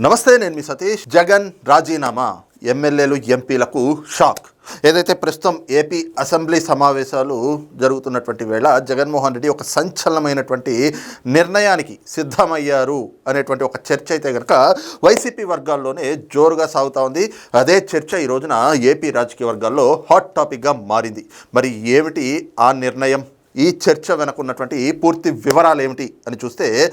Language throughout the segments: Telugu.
నమస్తే నేను మీ సతీష్. జగన్ రాజీనామా. ఎమ్మెల్యేలు ఎంపీలకు షాక్. ఏదైతే ప్రస్తుతం ఏపీ అసెంబ్లీ సమావేశాలు జరుగుతున్నటువంటి వేళ జగన్మోహన్ రెడ్డి ఒక సంచలనమైనటువంటి నిర్ణయానికి సిద్ధమయ్యారు అనేటువంటి ఒక చర్చ అయితే కనుక వైసీపీ వర్గాల్లోనే జోరుగా సాగుతూ ఉంది. అదే చర్చ ఈ రోజున ఏపీ రాజకీయ వర్గాల్లో హాట్ టాపిక్గా మారింది. మరి ఏమిటి ఆ నిర్ణయం? ఈ చర్చ వెనకున్నటువంటి పూర్తి వివరాలు ఏమిటి అని చూస్తే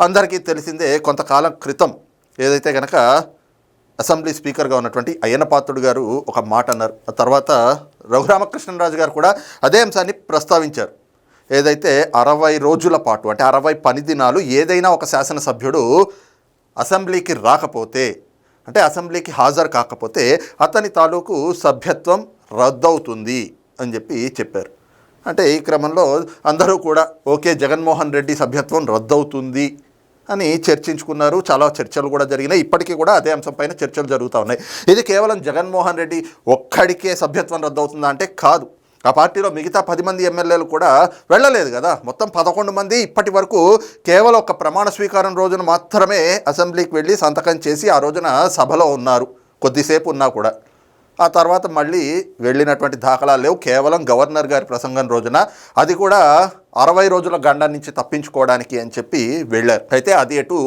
అందరికీ తెలిసిందే కొంతకాలం క్రితం ఏదైతే కనుక అసెంబ్లీ స్పీకర్గా ఉన్నటువంటి అయ్యనపాత్రుడు గారు ఒక మాట అన్నారు. ఆ తర్వాత రఘురామకృష్ణరాజు గారు కూడా అదే అంశాన్ని ప్రస్తావించారు. ఏదైతే అరవై రోజుల పాటు అంటే అరవై పని దినాలు ఏదైనా ఒక శాసనసభ్యుడు అసెంబ్లీకి రాకపోతే అంటే అసెంబ్లీకి హాజరు కాకపోతే అతని తాలూకు సభ్యత్వం రద్దవుతుంది అని చెప్పి చెప్పారు. అంటే ఈ క్రమంలో అందరూ కూడా ఓకే జగన్మోహన్ రెడ్డి సభ్యత్వం రద్దవుతుంది అని చర్చించుకున్నారు. చాలా చర్చలు కూడా జరిగినాయి. ఇప్పటికీ కూడా అదే అంశంపైన చర్చలు జరుగుతూ ఉన్నాయి. ఇది కేవలం జగన్మోహన్ రెడ్డి ఒక్కడికే సభ్యత్వం రద్దవుతుందా అంటే కాదు. ఆ పార్టీలో మిగతా పది మంది ఎమ్మెల్యేలు కూడా వెళ్ళలేదు కదా. మొత్తం పదకొండు మంది ఇప్పటి వరకు కేవలం ఒక ప్రమాణ స్వీకారం రోజున మాత్రమే అసెంబ్లీకి వెళ్ళి సంతకం చేసి ఆ రోజున సభలో ఉన్నారు. కొద్దిసేపు ఉన్నా కూడా. ఆ తర్వాత మళ్ళీ వెళ్ళినటువంటి దాఖలాలు లేవు. కేవలం గవర్నర్ గారి ప్రసంగం రోజున. అది కూడా అరవై రోజుల గండం నుంచి తప్పించుకోవడానికి అని చెప్పి వెళ్ళారు. అయితే అది ఎటు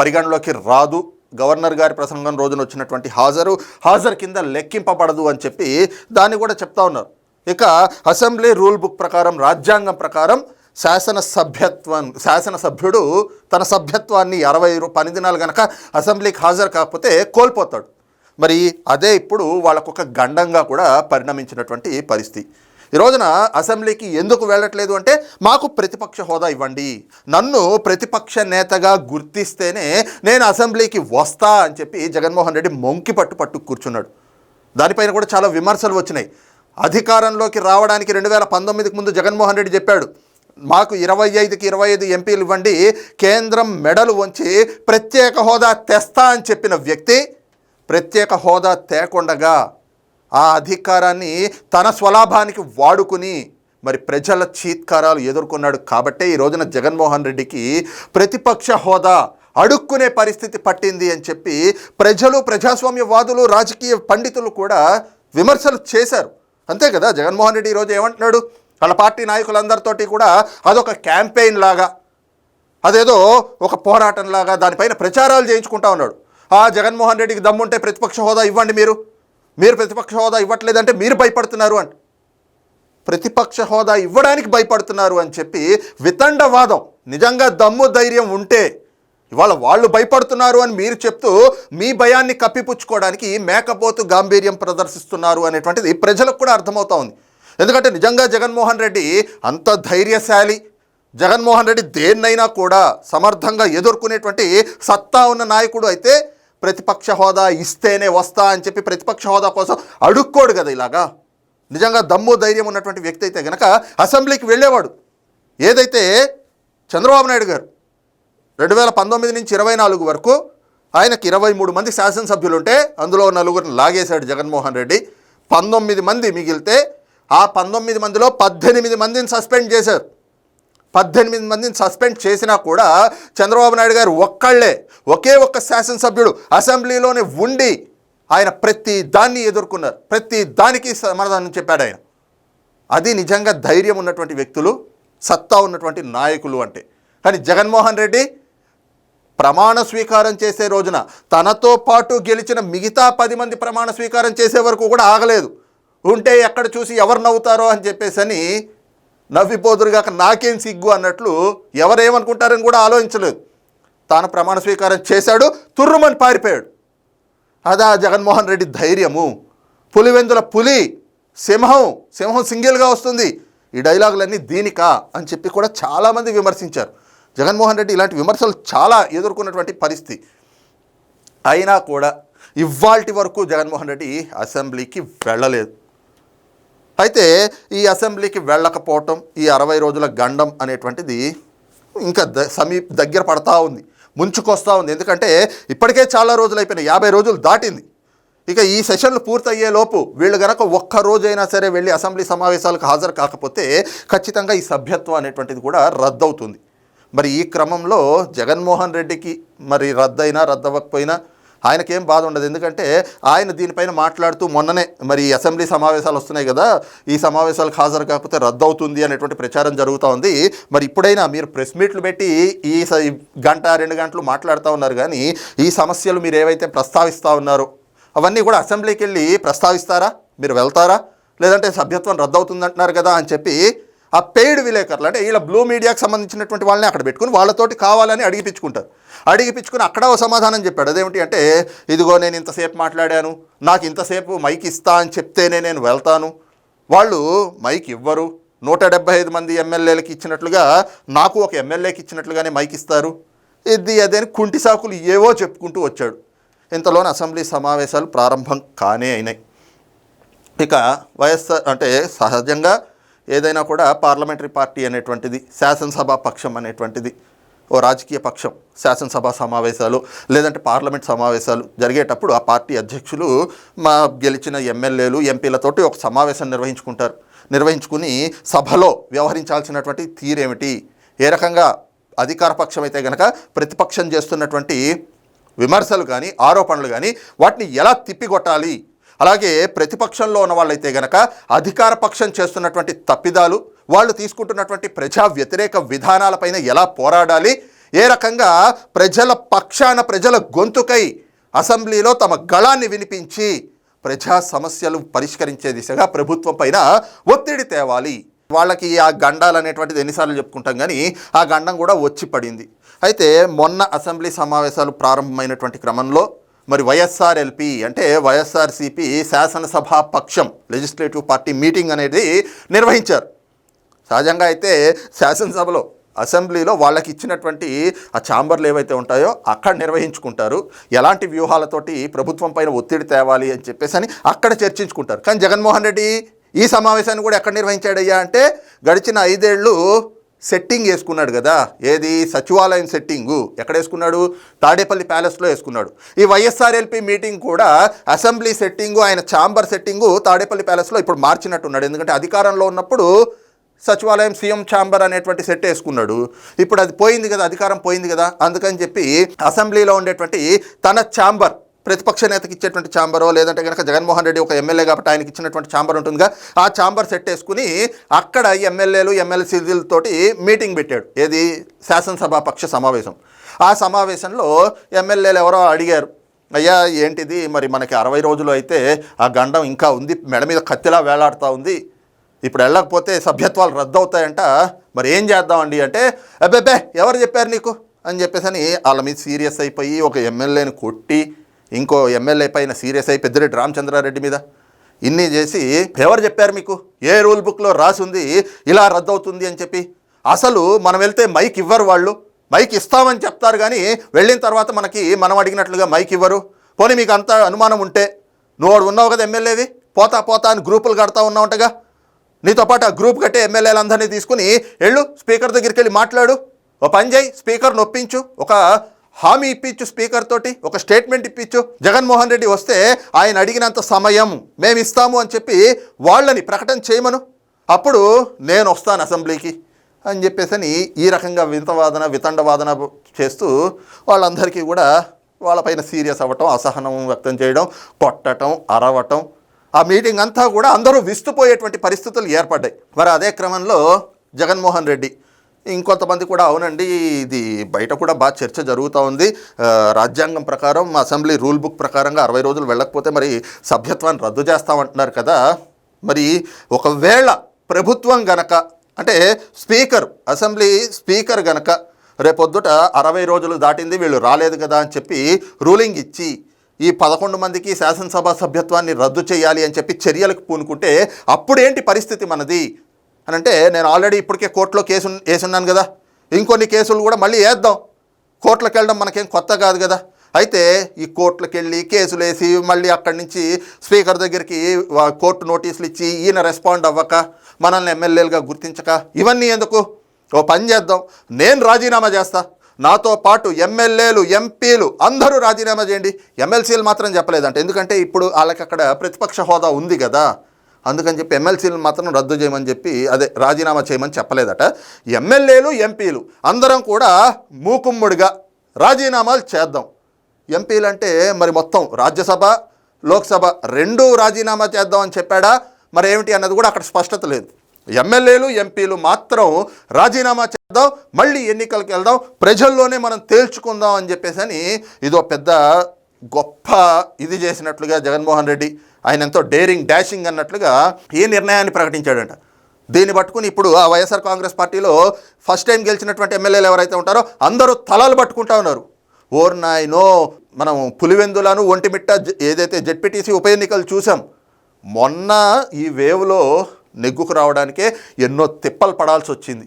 పరిగణలోకి రాదు. గవర్నర్ గారి ప్రసంగం రోజున వచ్చినటువంటి హాజరు. హాజరు కింద లెక్కింపబడదు అని చెప్పి దాన్ని కూడా చెప్తా ఉన్నారు. ఇక అసెంబ్లీ రూల్ బుక్ ప్రకారం రాజ్యాంగం ప్రకారం శాసన సభ్యత్వం శాసనసభ్యుడు తన సభ్యత్వాన్ని అరవై పని దినాలు గనక అసెంబ్లీకి హాజరు కాకపోతే కోల్పోతాడు. మరి అదే ఇప్పుడు వాళ్ళకు ఒక గండంగా కూడా పరిణమించినటువంటి పరిస్థితి. ఈ రోజున అసెంబ్లీకి ఎందుకు వెళ్ళట్లేదు అంటే మాకు ప్రతిపక్ష హోదా ఇవ్వండి. నన్ను ప్రతిపక్ష నేతగా గుర్తిస్తేనే నేను అసెంబ్లీకి వస్తా అని చెప్పి జగన్మోహన్ రెడ్డి మొంకి పట్టు పట్టు కూర్చున్నాడు. దానిపైన కూడా చాలా విమర్శలు వచ్చినాయి. అధికారంలోకి రావడానికి రెండు వేల పంతొమ్మిదికి ముందు జగన్మోహన్ రెడ్డి చెప్పాడు మాకు ఇరవై ఐదుకి ఇరవై ఐదు ఎంపీలు ఇవ్వండి కేంద్రం మెడలు వంచి ప్రత్యేక హోదా తెస్తా అని చెప్పిన వ్యక్తి ప్రత్యేక హోదా తేకుండగా ఆ అధికారాన్ని తన స్వలాభానికి వాడుకుని మరి ప్రజల చీత్కారాలు ఎదుర్కొన్నాడు కాబట్టే ఈ రోజున జగన్మోహన్ రెడ్డికి ప్రతిపక్ష హోదా అడుక్కునే పరిస్థితి పట్టింది అని చెప్పి ప్రజలు ప్రజాస్వామ్యవాదులు రాజకీయ పండితులు కూడా విమర్శలు చేశారు. అంతే కదా? జగన్మోహన్ రెడ్డి ఈరోజు ఏమంటున్నాడు? వాళ్ళ పార్టీ నాయకులందరితోటి కూడా అదొక క్యాంపెయిన్ లాగా అదేదో ఒక పోరాటం లాగా దానిపైన ప్రచారాలు చేయించుకుంటా ఉన్నాడు. ఆ జగన్మోహన్ రెడ్డికి దమ్ముంటే ప్రతిపక్ష హోదా ఇవ్వండి మీరు. మీరు ప్రతిపక్ష హోదా ఇవ్వట్లేదంటే మీరు భయపడుతున్నారు అంట ప్రతిపక్ష హోదా ఇవ్వడానికి భయపడుతున్నారు అని చెప్పి వితండవాదం నిజంగా దమ్ము ధైర్యం ఉంటే ఇవాళ వాళ్ళు భయపడుతున్నారు అని మీరు చెప్తూ మీ భయాన్ని కప్పిపుచ్చుకోవడానికి మేకపోతు గాంభీర్యం ప్రదర్శిస్తున్నారు అనేటువంటిది ప్రజలకు కూడా అర్థమవుతా ఉంది. ఎందుకంటే నిజంగా జగన్మోహన్ రెడ్డి అంత ధైర్యశాలి. జగన్మోహన్ రెడ్డి దేన్నైనా కూడా సమర్థంగా ఎదుర్కొనేటువంటి సత్తా ఉన్న నాయకుడు అయితే ప్రతిపక్ష హోదా ఇస్తేనే వస్తా అని చెప్పి ప్రతిపక్ష హోదా కోసం అడుక్కోడు కదా ఇలాగా. నిజంగా దమ్ము ధైర్యం ఉన్నటువంటి వ్యక్తి అయితే గనక అసెంబ్లీకి వెళ్ళేవాడు. ఏదైతే చంద్రబాబు నాయుడు గారు రెండు వేల పంతొమ్మిది నుంచి ఇరవై నాలుగు వరకు ఆయనకి ఇరవై మూడు మంది శాసనసభ్యులు ఉంటే అందులో నలుగురిని లాగేశాడు జగన్మోహన్ రెడ్డి. పంతొమ్మిది మంది మిగిలితే ఆ పంతొమ్మిది మందిలో పద్దెనిమిది మందిని సస్పెండ్ చేశారు. పద్దెనిమిది మందిని సస్పెండ్ చేసినా కూడా చంద్రబాబు నాయుడు గారు ఒక్కళ్ళే. ఒకే ఒక్క శాసనసభ్యుడు అసెంబ్లీలోనే ఉండి ఆయన ప్రతి దాన్ని ఎదుర్కొన్నారు. ప్రతి దానికి సమాధానం చెప్పాడు ఆయన. అది నిజంగా ధైర్యం ఉన్నటువంటి వ్యక్తులు సత్తా ఉన్నటువంటి నాయకులు అంటే. కానీ జగన్మోహన్ రెడ్డి ప్రమాణ స్వీకారం చేసే రోజున తనతో పాటు గెలిచిన మిగతా పది మంది ప్రమాణ స్వీకారం చేసే వరకు కూడా ఆగలేదు. ఉంటే ఎక్కడ చూసి ఎవరు నవ్వుతారో అని చెప్పేసి అని నవ్విపోదురుగాక నాకేం సిగ్గు అన్నట్లు ఎవరేమనుకుంటారని కూడా ఆలోచించలేదు. తాను ప్రమాణ స్వీకారం చేశాడు తుర్రుమని పారిపోయాడు. అదా జగన్మోహన్ రెడ్డి ధైర్యము పులివెందుల పులి సింహం సింహం సింగిల్గా వస్తుంది. ఈ డైలాగులన్నీ దీనికా అని చెప్పి కూడా చాలామంది విమర్శించారు. జగన్మోహన్ రెడ్డి ఇలాంటి విమర్శలు చాలా ఎదుర్కొన్నటువంటి పరిస్థితి. అయినా కూడా ఇవాల్టి వరకు జగన్మోహన్ రెడ్డి అసెంబ్లీకి వెళ్ళలేదు. అయితే ఈ అసెంబ్లీకి వెళ్ళకపోవటం ఈ అరవై రోజుల గండం అనేటువంటిది ఇంకా ద సమీప దగ్గర పడతా ఉంది ముంచుకొస్తూ ఉంది. ఎందుకంటే ఇప్పటికే చాలా రోజులు అయిపోయినాయి యాభై రోజులు దాటింది. ఇక ఈ సెషన్లు పూర్తయ్యేలోపు వీళ్ళు గనక ఒక్క రోజైనా సరే వెళ్ళి అసెంబ్లీ సమావేశాలకు హాజరు కాకపోతే ఖచ్చితంగా ఈ సభ్యత్వం అనేటువంటిది కూడా రద్దవుతుంది. మరి ఈ క్రమంలో జగన్మోహన్ రెడ్డికి మరి రద్దయినా రద్దవ్వకపోయినా ఆయనకేం బాధ ఉండదు. ఎందుకంటే ఆయన దీనిపైన మాట్లాడుతూ మొన్ననే మరి అసెంబ్లీ సమావేశాలు వస్తున్నాయి కదా ఈ సమావేశాలకు హాజరు కాకపోతే రద్దు అవుతుంది అనేటువంటి ప్రచారం జరుగుతూ ఉంది. మరి ఇప్పుడైనా మీరు ప్రెస్ మీట్లు పెట్టి ఈ స- గంట రెండు గంటలు మాట్లాడుతూ ఉన్నారు కానీ ఈ సమస్యలు మీరు ఏవైతే ప్రస్తావిస్తూ ఉన్నారో అవన్నీ కూడా అసెంబ్లీకి వెళ్ళి ప్రస్తావిస్తారా? మీరు వెళ్తారా? లేదంటే సభ్యత్వం రద్దు అవుతుందంటున్నారు కదా అని చెప్పి ఆ పెయిడ్ విలేకరులు అంటే వీళ్ళ బ్లూ మీడియాకి సంబంధించినటువంటి వాళ్ళని అక్కడ పెట్టుకుని వాళ్ళతోటి కావాలని అడిగిపించుకుంటారు అడిగిపించుకుని అక్కడ ఓ సమాధానం చెప్పాడు. అదేమిటి అంటే ఇదిగో నేను ఇంతసేపు మాట్లాడాను నాకు ఇంతసేపు మైక్ ఇస్తా అని చెప్తేనే నేను వెళ్తాను. వాళ్ళు మైక్ ఇవ్వరు. నూట డెబ్బై ఐదు మంది ఎమ్మెల్యేలకి ఇచ్చినట్లుగా నాకు ఒక ఎమ్మెల్యేకి ఇచ్చినట్లుగానే మైక్ ఇస్తారు. ఇది అదే అని కుంటి సాకులు ఏవో చెప్పుకుంటూ వచ్చాడు. ఇంతలోనే అసెంబ్లీ సమావేశాలు ప్రారంభం కానే అయినాయి. ఇక వైఎస్ఆర్ అంటే సహజంగా ఏదైనా కూడా పార్లమెంటరీ పార్టీ అనేటువంటిది శాసనసభ పక్షం అనేటువంటిది ఓ రాజకీయ పక్షం శాసనసభ సమావేశాలు లేదంటే పార్లమెంట్ సమావేశాలు జరిగేటప్పుడు ఆ పార్టీ అధ్యక్షులు మా గెలిచిన ఎమ్మెల్యేలు ఎంపీలతోటి ఒక సమావేశం నిర్వహించుకుంటారు. నిర్వహించుకుని సభలో వ్యవహరించాల్సినటువంటి తీరేమిటి? ఏ రకంగా అధికార పక్షం అయితే గనక ప్రతిపక్షం చేస్తున్నటువంటి విమర్శలు కానీ ఆరోపణలు కానీ వాటిని ఎలా తిప్పికొట్టాలి? అలాగే ప్రతిపక్షంలో ఉన్న వాళ్ళైతే గనక అధికార పక్షం చేస్తున్నటువంటి తప్పిదాలు వాళ్ళు తీసుకుంటున్నటువంటి ప్రజా వ్యతిరేక విధానాలపైన ఎలా పోరాడాలి ఏ రకంగా ప్రజల పక్షాన ప్రజల గొంతుకై అసెంబ్లీలో తమ గళాన్ని వినిపించి ప్రజా సమస్యలు పరిష్కరించే దిశగా ప్రభుత్వం పైన ఒత్తిడి తేవాలి. వాళ్ళకి ఆ గండాలు అనేటువంటిది ఎన్నిసార్లు చెప్పుకుంటాం కానీ ఆ గండం కూడా వచ్చి పడింది. అయితే మొన్న అసెంబ్లీ సమావేశాలు ప్రారంభమైనటువంటి క్రమంలో మరి వైఎస్ఆర్ఎల్పి అంటే వైఎస్ఆర్సిపి శాసనసభా పక్షం లెజిస్లేటివ్ పార్టీ మీటింగ్ అనేది నిర్వహించారు. సహజంగా అయితే శాసనసభలో అసెంబ్లీలో వాళ్ళకి ఇచ్చినటువంటి ఆ ఛాంబర్లు ఏవైతే ఉంటాయో అక్కడ నిర్వహించుకుంటారు. ఎలాంటి వ్యూహాలతోటి ప్రభుత్వం పైన ఒత్తిడి తేవాలి అని చెప్పేసి అని అక్కడ చర్చించుకుంటారు. కానీ జగన్మోహన్ రెడ్డి ఈ సమావేశాన్ని కూడా ఎక్కడ నిర్వహించాడయ్యా అంటే గడిచిన ఐదేళ్ళు సెట్టింగ్ వేసుకున్నాడు కదా. ఏది? సచివాలయం సెట్టింగు. ఎక్కడ వేసుకున్నాడు తాడేపల్లి ప్యాలెస్లో వేసుకున్నాడు. ఈ వైఎస్ఆర్ఎల్పి మీటింగ్ కూడా అసెంబ్లీ సెట్టింగు ఆయన ఛాంబర్ సెట్టింగు తాడేపల్లి ప్యాలెస్లో ఇప్పుడు మార్చినట్టున్నాడు. ఎందుకంటే అధికారంలో ఉన్నప్పుడు సచివాలయం సీఎం ఛాంబర్ అనేటువంటి సెట్ వేసుకున్నాడు. ఇప్పుడు అది పోయింది కదా అధికారం పోయింది కదా. అందుకని చెప్పి అసెంబ్లీలో ఉండేటువంటి తన ఛాంబర్ ప్రతిపక్ష నేతకి ఇచ్చేటువంటి ఛాంబరో లేదంటే కనుక జగన్మోహన్ రెడ్డి ఒక ఎమ్మెల్యే కాబట్టి ఆయనకి ఇచ్చినటువంటి ఛాంబర్ ఉంటుందిగా. ఆ ఛాంబర్ సెట్ వేసుకుని అక్కడ ఎమ్మెల్యేలు ఎమ్మెల్సీలతోటి మీటింగ్ పెట్టాడు. ఏది? శాసనసభ పక్ష సమావేశం. ఆ సమావేశంలో ఎమ్మెల్యేలు ఎవరో అడిగారు అయ్యా ఏంటిది? మరి మనకి అరవై రోజులు అయితే ఆ గండం ఇంకా ఉంది మెడ మీద కత్తిలా వేలాడుతూ ఉంది. ఇప్పుడు వెళ్ళకపోతే సభ్యత్వాలు రద్దు అవుతాయంట మరి ఏం చేద్దామండి? అంటే అబ్బే ఎవరు చెప్పారు నీకు? అని చెప్పేసి అని వాళ్ళ మీద సీరియస్ అయిపోయి ఒక ఎమ్మెల్యేని కొట్టి ఇంకో ఎమ్మెల్యే పైన సీరియస్ అయి పెద్దిరెడ్డి రామచంద్రారెడ్డి మీద. ఇన్ని చేసి ఎవరు చెప్పారు మీకు? ఏ రూల్ బుక్లో రాసింది ఇలా రద్దవుతుంది అని చెప్పి. అసలు మనం వెళ్తే మైక్ ఇవ్వరు వాళ్ళు. మైక్ ఇస్తామని చెప్తారు కానీ వెళ్ళిన తర్వాత మనకి మనం అడిగినట్లుగా మైక్ ఇవ్వరు. పోనీ మీకు అంత అనుమానం ఉంటే. నువ్వు ఉన్నావు కదా ఎమ్మెల్యేవి? పోతా పోతా అని గ్రూపులు కడతా ఉన్నావుంటగా నీతో పాటు ఆ గ్రూప్ కట్టే ఎమ్మెల్యేలందరినీ తీసుకుని వెళ్ళు స్పీకర్ దగ్గరికి వెళ్ళి మాట్లాడు. ఓ పని చేయి స్పీకర్ నొప్పించు. ఒక హామీ ఇప్పించు స్పీకర్ తోటి ఒక స్టేట్మెంట్ ఇప్పించు జగన్మోహన్ రెడ్డి వస్తే ఆయన అడిగినంత సమయం మేము ఇస్తాము అని చెప్పి వాళ్ళని ప్రకటన చేయమను. అప్పుడు నేను వస్తాను అసెంబ్లీకి అని చెప్పేసి అని ఈ రకంగా వింతవాదన వితండవాదన చేస్తూ వాళ్ళందరికీ కూడా వాళ్ళపైన సీరియస్ అవ్వటం అసహనం వ్యక్తం చేయడం కొట్టటం అరవటం. ఆ మీటింగ్ అంతా కూడా అందరూ విస్తుపోయేటువంటి పరిస్థితులు ఏర్పడ్డాయి. మరి అదే క్రమంలో జగన్మోహన్ రెడ్డి ఇంకొంతమంది కూడా అవునండి ఇది బయట కూడా బాగా చర్చ జరుగుతూ ఉంది. రాజ్యాంగం ప్రకారం అసెంబ్లీ రూల్ బుక్ ప్రకారంగా అరవై రోజులు వెళ్ళకపోతే మరి సభ్యత్వాన్ని రద్దు చేస్తామంటున్నారు కదా. మరి ఒకవేళ ప్రభుత్వం గనక అంటే స్పీకర్ అసెంబ్లీ స్పీకర్ గనక రేపొద్దుట అరవై రోజులు దాటింది వీళ్ళు రాలేదు కదా అని చెప్పి రూలింగ్ ఇచ్చి ఈ పదకొండు మందికి శాసనసభ సభ్యత్వాన్ని రద్దు చేయాలి అని చెప్పి చర్యలకు పూనుకుంటే అప్పుడేంటి పరిస్థితి మనది? అని అంటే నేను ఆల్రెడీ ఇప్పటికే కోర్టులో కేసు వేసున్నాను కదా. ఇంకొన్ని కేసులు కూడా మళ్ళీ వేద్దాం. కోర్టులకు వెళ్ళడం మనకేం కొత్త కాదు కదా. అయితే ఈ కోర్టులకు వెళ్ళి కేసులు వేసి మళ్ళీ అక్కడి నుంచి స్పీకర్ దగ్గరికి కోర్టు నోటీసులు ఇచ్చి ఈయన రెస్పాండ్ అవ్వక మనల్ని ఎమ్మెల్యేలుగా గుర్తించక ఇవన్నీ ఎందుకు? ఓ పని చేద్దాం. నేను రాజీనామా చేస్తా. నాతో పాటు ఎమ్మెల్యేలు ఎంపీలు అందరూ రాజీనామా చేయండి. ఎమ్మెల్సీలు మాత్రం చెప్పలేదంట. ఎందుకంటే ఇప్పుడు వాళ్ళకి అక్కడ ప్రతిపక్ష హోదా ఉంది కదా. అందుకని చెప్పి ఎమ్మెల్సీలు మాత్రం రద్దు చేయమని చెప్పి అదే రాజీనామా చేయమని చెప్పలేదట. ఎమ్మెల్యేలు ఎంపీలు అందరం కూడా మూకుమ్ముడిగా రాజీనామాలు చేద్దాం. ఎంపీలు అంటే మరి మొత్తం రాజ్యసభ లోక్సభ రెండు రాజీనామా చేద్దామని చెప్పాడా? మరి ఏమిటి అన్నది కూడా అక్కడ స్పష్టత లేదు. ఎమ్మెల్యేలు ఎంపీలు మాత్రం రాజీనామా చేద్దాం మళ్ళీ ఎన్నికలకు వెళ్దాం ప్రజల్లోనే మనం తేల్చుకుందాం అని చెప్పేసి అని ఇదో పెద్ద గొప్ప ఇది చేసినట్లుగా జగన్మోహన్ రెడ్డి ఆయన ఎంతో డేరింగ్ డాషింగ్ అన్నట్లుగా ఈ నిర్ణయాన్ని ప్రకటించాడంట. దీన్ని పట్టుకుని ఇప్పుడు ఆ వైఎస్ఆర్ కాంగ్రెస్ పార్టీలో ఫస్ట్ టైం గెలిచినటువంటి ఎమ్మెల్యేలు ఎవరైతే ఉంటారో అందరూ తలలు పట్టుకుంటా ఉన్నారు. ఓర్ నాయనో మనం పులివెందులను ఒంటిమిట్ట ఏదైతే జెడ్పీటీసీ ఉప ఎన్నికలు చూసాం మొన్న ఈ వేవ్లో నెగ్గుకు రావడానికే ఎన్నో తిప్పలు పడాల్సి వచ్చింది.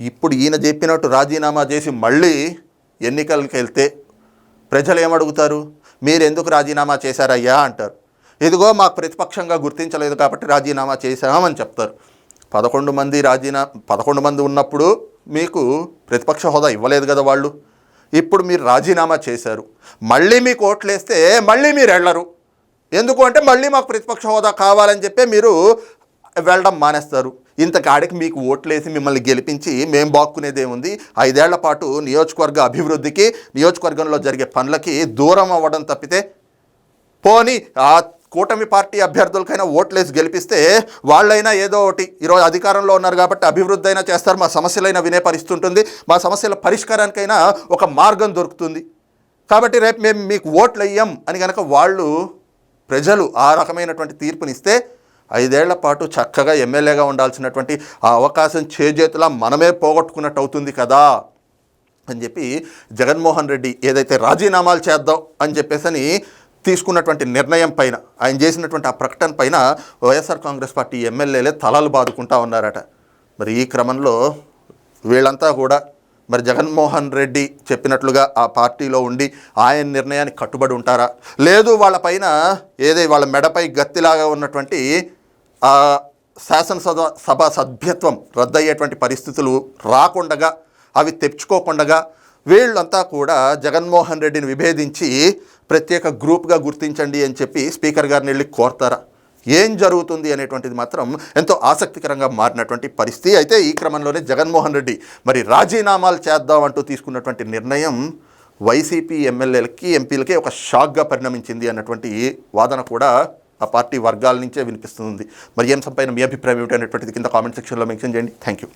ఇప్పుడు ఈయన చెప్పినట్టు రాజీనామా చేసి మళ్ళీ ఎన్నికలకు వెళ్తే ప్రజలు ఏమడుగుతారు మీరు ఎందుకు రాజీనామా చేశారయ్యా? అంటారు. ఇదిగో మాకు ప్రతిపక్షంగా గుర్తించలేదు కాబట్టి రాజీనామా చేశామని చెప్తారు. పదకొండు మంది రాజీనా పదకొండు మంది ఉన్నప్పుడు మీకు ప్రతిపక్ష హోదా ఇవ్వలేదు కదా వాళ్ళు? ఇప్పుడు మీరు రాజీనామా చేశారు. మళ్ళీ మీకు ఓట్లేస్తే మళ్ళీ మీరు వెళ్ళరు ఎందుకు అంటే మళ్ళీ మాకు ప్రతిపక్ష హోదా కావాలని చెప్పి మీరు వెళ్ళడం మానేస్తారు. ఇంతకాడికి మీకు ఓట్లేసి మిమ్మల్ని గెలిపించి మేము బాక్కునేదేముంది? ఐదేళ్ళ పాటు నియోజకవర్గ అభివృద్ధికి నియోజకవర్గంలో జరిగే పనులకి దూరం అవ్వడం తప్పితే? పోని ఆ కూటమి పార్టీ అభ్యర్థులకైనా ఓట్లేసి గెలిపిస్తే వాళ్ళైనా ఏదో ఒకటి ఈరోజు అధికారంలో ఉన్నారు కాబట్టి అభివృద్ధి అయినా చేస్తారు. మా సమస్యలైనా వినే పరిస్థితి ఉంటుంది మా సమస్యల పరిష్కారానికైనా ఒక మార్గం దొరుకుతుంది. కాబట్టి రేపు మేము మీకు ఓట్లు అయ్యాం అని కనుక వాళ్ళు ప్రజలు ఆ రకమైనటువంటి తీర్పునిస్తే ఐదేళ్ళ పాటు చక్కగా ఎమ్మెల్యేగా ఉండాల్సినటువంటి ఆ అవకాశం చేజేతులా మనమే పోగొట్టుకున్నట్టు అవుతుంది కదా అని చెప్పి జగన్మోహన్ రెడ్డి ఏదైతే రాజీనామాలు చేద్దాం అని చెప్పేసని తీసుకున్నటువంటి నిర్ణయం పైన ఆయన చేసినటువంటి ఆ ప్రకటన పైన వైఎస్ఆర్ కాంగ్రెస్ పార్టీ ఎమ్మెల్యేలే తలలు బాదుకుంటా ఉన్నారట. మరి ఈ క్రమంలో వీళ్ళంతా కూడా మరి జగన్మోహన్ రెడ్డి చెప్పినట్లుగా ఆ పార్టీలో ఉండి ఆయన నిర్ణయానికి కట్టుబడి ఉంటారా? లేదు వాళ్ళ పైన ఏదే వాళ్ళ మెడపై గత్తిలాగా ఉన్నటువంటి ఆ శాసనసభ సభ సభ్యత్వం రద్దయ్యేటువంటి పరిస్థితులు రాకుండగా అవి తెచ్చుకోకుండగా వీళ్ళంతా కూడా జగన్మోహన్ రెడ్డిని విభేదించి ప్రత్యేక గ్రూప్గా గుర్తించండి అని చెప్పి స్పీకర్ గారిని వెళ్ళి కోరతారా? ఏం జరుగుతుంది అనేటువంటిది మాత్రం ఎంతో ఆసక్తికరంగా మారినటువంటి పరిస్థితి. అయితే ఈ క్రమంలోనే జగన్మోహన్ రెడ్డి మరి రాజీనామాలు చేద్దాం అంటూ తీసుకున్నటువంటి నిర్ణయం వైసీపీ ఎమ్మెల్యేలకి ఎంపీలకి ఒక షాక్గా పరిణమించింది అన్నటువంటి వాదన కూడా ఆ పార్టీ వర్గాల నుంచే వినిపిస్తుంది. మరి ఏం సంపైన మీ అభిప్రాయం ఏమిటనేటువంటిది కింద కామెంట్ సెక్షన్లో మెన్షన్ చేయండి. Thank you